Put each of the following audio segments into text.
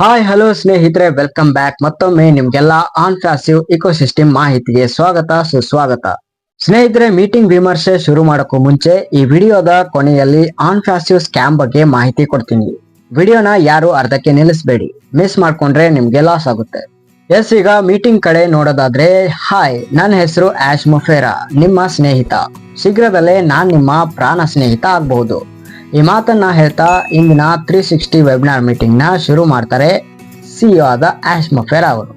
Hi hello ಸ್ನೇಹಿತರೆ. Welcome back ಮತ್ತೊಮ್ಮೆ ನಿಮ್ಗೆಲ್ಲ ಆನ್ ಕ್ಲಾಸಿವ್ ಇಕೋಸಿಸ್ಟಮ್ ಮಾಹಿತಿಗೆ ಸ್ವಾಗತ, ಸುಸ್ವಾಗತ. ಸ್ನೇಹಿತರೆ ಮೀಟಿಂಗ್ ವಿಮರ್ಶೆ ಶುರು ಮಾಡೋಕ್ಕೂ ಮುಂಚೆ ಈ ವಿಡಿಯೋದ ಕೊನೆಯಲ್ಲಿ ಆನ್ ಕ್ಲಾಸಿವ್ ಸ್ಕ್ಯಾಮ್ ಬಗ್ಗೆ ಮಾಹಿತಿ ಕೊಡ್ತೀನಿ. ವಿಡಿಯೋನ ಯಾರು ಅರ್ಧಕ್ಕೆ ನಿಲ್ಲಿಸಬೇಡಿ. ಮಿಸ್ ಮಾಡ್ಕೊಂಡ್ರೆ ನಿಮ್ಗೆ ಲಾಸ್ ಆಗುತ್ತೆ. ಎಸ್ ಈಗ ಮೀಟಿಂಗ್ ಕಡೆ ನೋಡೋದಾದ್ರೆ ಹಾಯ್ ನನ್ನ ಹೆಸರು ಆಶ್ ಮುಫೇರಾ. ನಿಮ್ಮ ಸ್ನೇಹಿತ. ಶೀಘ್ರದಲ್ಲೇ ನಾನ್ ನಿಮ್ಮ ಪ್ರಾಣ ಸ್ನೇಹಿತ ಆಗಬಹುದು. ಈ ಮಾತನ್ನ ಹೇಳ್ತಾ ಇಂದಿನ ತ್ರೀ ಸಿಕ್ಸ್ಟಿ ವೆಬಿನಾರ್ ಮೀಟಿಂಗ್ನ ಶುರು ಮಾಡ್ತಾರೆ ಸಿಇಒ ಆದ ಆಶ್ ಮಫೇರ್ ಅವರು.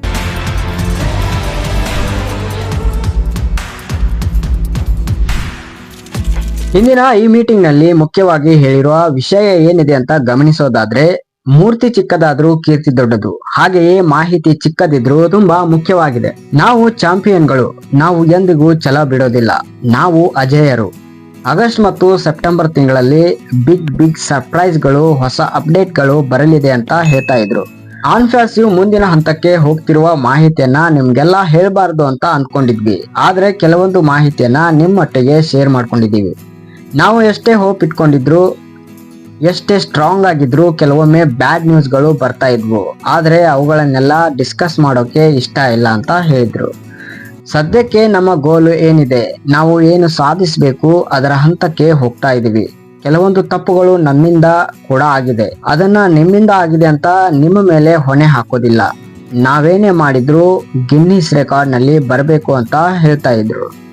ಇಂದಿನ ಈ ಮೀಟಿಂಗ್ನಲ್ಲಿ ಮುಖ್ಯವಾಗಿ ಹೇಳಿರುವ ವಿಷಯ ಏನಿದೆ ಅಂತ ಗಮನಿಸೋದಾದ್ರೆ, ಮೂರ್ತಿ ಚಿಕ್ಕದಾದ್ರೂ ಕೀರ್ತಿ ದೊಡ್ಡದು, ಹಾಗೆಯೇ ಮಾಹಿತಿ ಚಿಕ್ಕದಿದ್ರೂ ತುಂಬಾ ಮುಖ್ಯವಾಗಿದೆ. ನಾವು ಚಾಂಪಿಯನ್ಗಳು, ನಾವು ಎಂದಿಗೂ ಛಲ ಬಿಡೋದಿಲ್ಲ, ನಾವು ಅಜೇಯರು. ಆಗಸ್ಟ್ ಮತ್ತು ಸೆಪ್ಟೆಂಬರ್ ತಿಂಗಳಲ್ಲಿ ಬಿಗ್ ಬಿಗ್ ಸರ್ಪ್ರೈಸ್ಗಳು, ಹೊಸ ಅಪ್ಡೇಟ್ಗಳು ಬರಲಿದೆ ಅಂತ ಹೇಳ್ತಾ ಇದ್ರು. ಆನ್ಫ್ಯಾಸಿವ್ ಮುಂದಿನ ಹಂತಕ್ಕೆ ಹೋಗ್ತಿರುವ ಮಾಹಿತಿಯನ್ನ ನಿಮ್ಗೆಲ್ಲ ಹೇಳಬಾರ್ದು ಅಂತ ಅನ್ಕೊಂಡಿದ್ವಿ. ಆದ್ರೆ ಕೆಲವೊಂದು ಮಾಹಿತಿಯನ್ನ ನಿಮ್ಮೊಟ್ಟಿಗೆ ಶೇರ್ ಮಾಡ್ಕೊಂಡಿದ್ದೀವಿ. ನಾವು ಎಷ್ಟೇ ಹೋಪ್ ಇಟ್ಕೊಂಡಿದ್ರು, ಎಷ್ಟೇ ಸ್ಟ್ರಾಂಗ್ ಆಗಿದ್ರು ಕೆಲವೊಮ್ಮೆ ಬ್ಯಾಡ್ ನ್ಯೂಸ್ಗಳು ಬರ್ತಾ ಇದ್ವು. ಆದ್ರೆ ಅವುಗಳನ್ನೆಲ್ಲ ಡಿಸ್ಕಸ್ ಮಾಡೋಕೆ ಇಷ್ಟ ಇಲ್ಲ ಅಂತ ಹೇಳಿದ್ರು. ಸದ್ಯಕ್ಕೆ ನಮ್ಮ ಗೋಲು ಏನಿದೆ? ನಾವು ಏನು ಸಾಧಿಸಬೇಕು? ಅದರ ಹಂತಕ್ಕೆ ಹೋಗ್ತಾ ಇದೀವಿ. ಕೆಲವೊಂದು ತಪ್ಪುಗಳು ನಮ್ಮಿಂದ ಕೂಡ ಆಗಿದೆ. ಅದನ್ನ ನಿಮ್ಮಿಂದ ಆಗಿದೆ ಅಂತ ನಿಮ್ಮ ಮೇಲೆ ಹೊಣೆ ಹಾಕೋದಿಲ್ಲ. ನಾವೇನೇ ಮಾಡಿದ್ರು ಗಿನ್ನಿಸ್ ರೆಕಾರ್ಡ್ನಲ್ಲಿ ಬರಬೇಕು ಅಂತ ಹೇಳ್ತಾ ಇದ್ರು.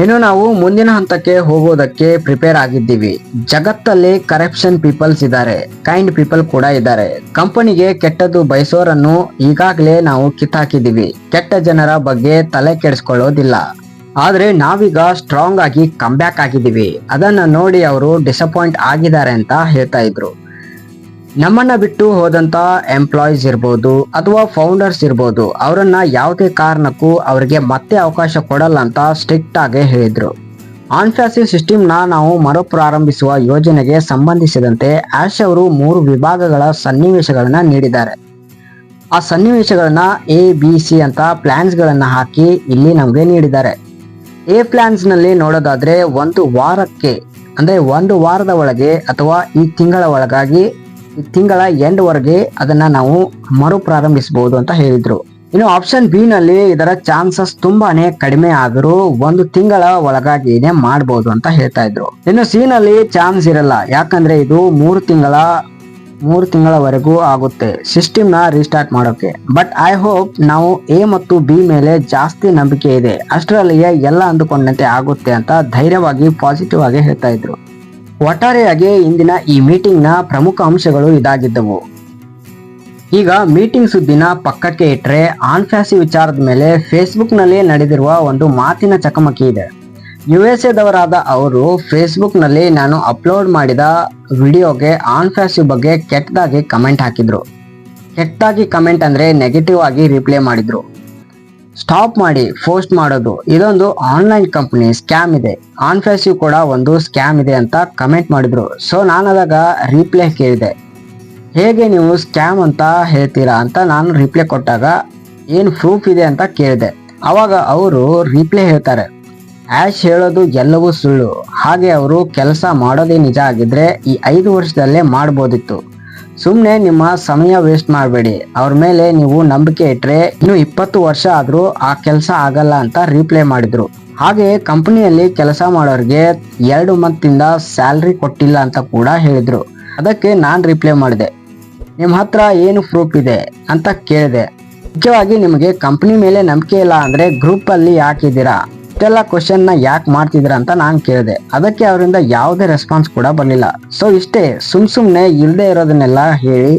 ಇನ್ನು ನಾವು ಮುಂದಿನ ಹಂತಕ್ಕೆ ಹೋಗೋದಕ್ಕೆ ಪ್ರಿಪೇರ್ ಆಗಿದ್ದೀವಿ. ಜಗತ್ತಲ್ಲಿ ಕರಪ್ಷನ್ ಪೀಪಲ್ಸ್ ಇದ್ದಾರೆ. ಕೈಂಡ್ ಪೀಪಲ್ ಕೂಡ ಇದ್ದಾರೆ. ಕಂಪನಿಗೆ ಕೆಟ್ಟದ್ದು ಬಯಸೋರನ್ನು ಈಗಾಗಲೇ ನಾವು ಕಿತ್ತಾಕಿದ್ದೀವಿ. ಕೆಟ್ಟ ಜನರ ಬಗ್ಗೆ ತಲೆ ಕೆಡಿಸ್ಕೊಳ್ಳೋದಿಲ್ಲ. ಆದ್ರೆ ನಾವೀಗ ಸ್ಟ್ರಾಂಗ್ ಆಗಿ ಕಂಬ್ಯಾಕ್ ಆಗಿದ್ದೀವಿ. ಅದನ್ನ ನೋಡಿ ಅವರು ಡಿಸಪಾಯಿಂಟ್ ಆಗಿದ್ದಾರೆ ಅಂತ ಹೇಳ್ತಾ ಇದ್ರು. ನಮ್ಮನ್ನ ಬಿಟ್ಟು ಹೋದಂತ ಎಂಪ್ಲಾಯೀಸ್ ಇರ್ಬೋದು ಅಥವಾ ಫೌಂಡರ್ಸ್ ಇರ್ಬೋದು, ಅವರನ್ನ ಯಾವುದೇ ಕಾರಣಕ್ಕೂ ಅವರಿಗೆ ಮತ್ತೆ ಅವಕಾಶ ಕೊಡಲ್ಲ ಅಂತ ಸ್ಟ್ರಿಕ್ಟ್ ಆಗಿ ಹೇಳಿದ್ರು. ಆನ್ಫ್ಯಾಸಿ ಸಿಸ್ಟಮ್ನ ನಾವು ಮರುಪ್ರಾರಂಭಿಸುವ ಯೋಜನೆಗೆ ಸಂಬಂಧಿಸಿದಂತೆ ಆಶ್ ಅವರು ಮೂರು ವಿಭಾಗಗಳ ಸನ್ನಿವೇಶಗಳನ್ನ ನೀಡಿದ್ದಾರೆ. ಆ ಸನ್ನಿವೇಶಗಳನ್ನ ಎ ಬಿ ಸಿ ಅಂತ ಪ್ಲಾನ್ಸ್ ಗಳನ್ನ ಹಾಕಿ ಇಲ್ಲಿ ನಮಗೆ ನೀಡಿದ್ದಾರೆ. ಎ ಪ್ಲಾನ್ಸ್ನಲ್ಲಿ ನೋಡೋದಾದ್ರೆ ಒಂದು ವಾರಕ್ಕೆ, ಅಂದ್ರೆ ಒಂದು ವಾರದ ಒಳಗೆ ಅಥವಾ ಈ ತಿಂಗಳ ಒಳಗಾಗಿ ತಿಂಗಳ ಎಂಡ್ ವರೆಗೆ ಅದನ್ನ ನಾವು ಮರು ಪ್ರಾರಂಭಿಸಬಹುದು ಅಂತ ಹೇಳಿದ್ರು. ಇನ್ನು ಆಪ್ಷನ್ ಬಿ ನಲ್ಲಿ ಇದರ ಚಾನ್ಸಸ್ ತುಂಬಾನೇ ಕಡಿಮೆ ಆದರೂ ಒಂದು ತಿಂಗಳ ಒಳಗಾಗಿನೇ ಮಾಡಬಹುದು ಅಂತ ಹೇಳ್ತಾ ಇದ್ರು. ಇನ್ನು ಸಿ ನಲ್ಲಿ ಚಾನ್ಸ್ ಇರಲ್ಲ, ಯಾಕಂದ್ರೆ ಇದು ಮೂರು ತಿಂಗಳ, ಮೂರು ತಿಂಗಳವರೆಗೂ ಆಗುತ್ತೆ ಸಿಸ್ಟಮ್ನ ರೀಸ್ಟಾರ್ಟ್ ಮಾಡೋಕೆ. ಬಟ್ ಐ ಹೋಪ್ ನಾವು ಎ ಮತ್ತು ಬಿ ಮೇಲೆ ಜಾಸ್ತಿ ನಂಬಿಕೆ ಇದೆ, ಅಷ್ಟರಲ್ಲಿಯೇ ಎಲ್ಲ ಅಂದುಕೊಂಡಂತೆ ಆಗುತ್ತೆ ಅಂತ ಧೈರ್ಯವಾಗಿ ಪಾಸಿಟಿವ್ ಆಗಿ ಹೇಳ್ತಾ ಇದ್ರು. ಒಟ್ಟಾರೆಯಾಗಿ ಇಂದಿನ ಈ ಮೀಟಿಂಗ್ನ ಪ್ರಮುಖ ಅಂಶಗಳು ಇದಾಗಿದ್ದವು. ಈಗ ಮೀಟಿಂಗ್ ಸುದ್ದಿನ ಪಕ್ಕಕ್ಕೆ ಇಟ್ಟರೆ ಆನ್ಫ್ಯಾಸಿ ವಿಚಾರದ ಮೇಲೆ ಫೇಸ್ಬುಕ್ನಲ್ಲಿ ನಡೆದಿರುವ ಒಂದು ಮಾತಿನ ಚಕಮಕಿ ಇದೆ. ಯು ಎಸ್ ಎದವರಾದ ಅವರು ಫೇಸ್ಬುಕ್ನಲ್ಲಿ ನಾನು ಅಪ್ಲೋಡ್ ಮಾಡಿದ ವಿಡಿಯೋಗೆ ಆನ್ಫ್ಯಾಸಿ ಬಗ್ಗೆ ಕೆಟ್ಟದಾಗಿ ಕಮೆಂಟ್ ಹಾಕಿದರು. ಕೆಟ್ಟದಾಗಿ ಕಮೆಂಟ್ ಅಂದರೆ ನೆಗೆಟಿವ್ ಆಗಿ ರಿಪ್ಲೈ ಮಾಡಿದ್ರು. ಸ್ಟಾಪ್ ಮಾಡಿ ಪೋಸ್ಟ್ ಮಾಡೋದು. ಇದೊಂದು ಆನ್ಲೈನ್ ಕಂಪ್ನಿ ಸ್ಕ್ಯಾಮ್ ಇದೆ. ಆನ್ಫ್ಯಾಸಿವ್ ಕೂಡ ಒಂದು ಸ್ಕ್ಯಾಮ್ ಇದೆ ಅಂತ ಕಮೆಂಟ್ ಮಾಡಿದ್ರು. ಸೊ ನಾನು ಅದಾಗ ರಿಪ್ಲೈ ಕೇಳಿದೆ. ಹೇಗೆ ನೀವು ಸ್ಕ್ಯಾಮ್ ಅಂತ ಹೇಳ್ತೀರಾ ಅಂತ ನಾನು ರಿಪ್ಲೈ ಕೊಟ್ಟಾಗ ಏನು ಪ್ರೂಫ್ ಇದೆ ಅಂತ ಕೇಳಿದೆ. ಅವಾಗ ಅವರು ರಿಪ್ಲೈ ಹೇಳ್ತಾರೆ. ಆ್ಯಶ್ ಹೇಳೋದು ಎಲ್ಲವೂ ಸುಳ್ಳು. ಹಾಗೆ ಅವರು ಕೆಲಸ ಮಾಡೋದೇ ನಿಜ ಆಗಿದ್ರೆ ಈ ಐದು ವರ್ಷದಲ್ಲೇ ಮಾಡ್ಬೋದಿತ್ತು. ಸುಮ್ಮನೆ ನಿಮ್ಮ ಸಮಯ ವೇಸ್ಟ್ ಮಾಡಬೇಡಿ. ಅವ್ರ ಮೇಲೆ ನೀವು ನಂಬಿಕೆ ಇಟ್ಟರೆ ಇನ್ನು ಇಪ್ಪತ್ತು ವರ್ಷ ಆದ್ರೂ ಆ ಕೆಲಸ ಆಗಲ್ಲ ಅಂತ ರಿಪ್ಲೈ ಮಾಡಿದ್ರು. ಹಾಗೆ ಕಂಪನಿಯಲ್ಲಿ ಕೆಲಸ ಮಾಡೋರಿಗೆ ಎರಡು ಮಂತಿಂದ ಸ್ಯಾಲ್ರಿ ಕೊಟ್ಟಿಲ್ಲ ಅಂತ ಕೂಡ ಹೇಳಿದ್ರು. ಅದಕ್ಕೆ ನಾನು ರಿಪ್ಲೈ ಮಾಡಿದೆ. ನಿಮ್ಮ ಹತ್ರ ಏನು ಪ್ರೂಫ್ ಇದೆ? ಅಂತ ಕೇಳಿದೆ. ಮುಖ್ಯವಾಗಿ ನಿಮಗೆ ಕಂಪನಿ ಮೇಲೆ ನಂಬಿಕೆ ಇಲ್ಲ ಅಂದ್ರೆ ಗ್ರೂಪ್ ಅಲ್ಲಿ ಯಾಕಿದ್ದೀರಾ? ಇಷ್ಟೆಲ್ಲ ನ ಯಾಕೆ ಮಾಡ್ತಿದ್ರ ಅಂತ ನಾನು ಕೇಳಿದೆ. ಅದಕ್ಕೆ ಅವರಿಂದ ಯಾವುದೇ ರೆಸ್ಪಾನ್ಸ್ ಕೂಡ ಬರಲಿಲ್ಲ. ಸೊ ಇಷ್ಟೇ, ಸುಮ್ ಸುಮ್ನೆ ಇಲ್ಲದೆ ಇರೋದನ್ನೆಲ್ಲ ಹೇಳಿ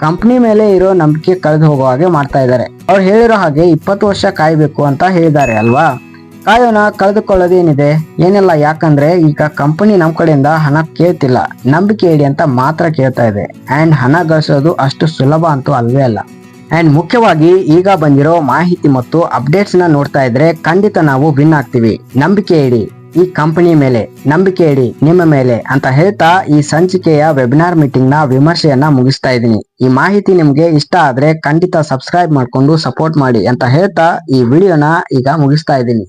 ಕಂಪ್ನಿ ಮೇಲೆ ಇರೋ ನಂಬಿಕೆ ಕಳೆದು ಹೋಗೋ ಹಾಗೆ ಮಾಡ್ತಾ ಇದ್ದಾರೆ. ಅವ್ರು ಹೇಳಿರೋ ಹಾಗೆ ಇಪ್ಪತ್ತು ವರ್ಷ ಕಾಯಬೇಕು ಅಂತ ಹೇಳಿದ್ದಾರೆ, ಅಲ್ವಾ? ಕಾಯೋಣ, ಕಳೆದುಕೊಳ್ಳೋದೇನಿದೆ? ಏನಿಲ್ಲ ಯಾಕಂದ್ರೆ, ಈಗ ಕಂಪನಿ ನಮ್ಮ ಕಡೆಯಿಂದ ಹಣ ಕೇಳ್ತಿಲ್ಲ. ನಂಬಿಕೆ ಹೇಳಿ ಅಂತ ಮಾತ್ರ ಕೇಳ್ತಾ ಇದೆ. ಅಂಡ್ ಹಣ ಗಳಿಸೋದು ಅಷ್ಟು ಸುಲಭ ಅಂತೂ ಅಲ್ವೇ ಅಲ್ಲ. ಅಂಡ್ ಮುಖ್ಯವಾಗಿ ಈಗ ಬಂದಿರೋ ಮಾಹಿತಿ ಮತ್ತು ಅಪ್ಡೇಟ್ಸ್ನ ನೋಡ್ತಾ ಇದ್ರೆ ಖಂಡಿತ ನಾವು ವಿನ್ ಆಗ್ತೀವಿ. ನಂಬಿಕೆ ಇಡಿ. ಈ ಕಂಪನಿ ಮೇಲೆ ನಂಬಿಕೆ ಇಡಿ. ನಿಮ್ಮ ಮೇಲೆ ಅಂತ ಹೇಳ್ತಾ ಈ ಸಂಚಿಕೆಯ ವೆಬಿನಾರ್ ಮೀಟಿಂಗ್ನ ವಿಮರ್ಶೆಯನ್ನ ಮುಗಿಸ್ತಾ ಇದ್ದೀನಿ. ಈ ಮಾಹಿತಿ ನಿಮ್ಗೆ ಇಷ್ಟ ಆದ್ರೆ ಖಂಡಿತ ಸಬ್ಸ್ಕ್ರೈಬ್ ಮಾಡ್ಕೊಂಡು ಸಪೋರ್ಟ್ ಮಾಡಿ ಅಂತ ಹೇಳ್ತಾ ಈ ವಿಡಿಯೋನ ಈಗ ಮುಗಿಸ್ತಾ ಇದ್ದೀನಿ.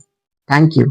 Thank you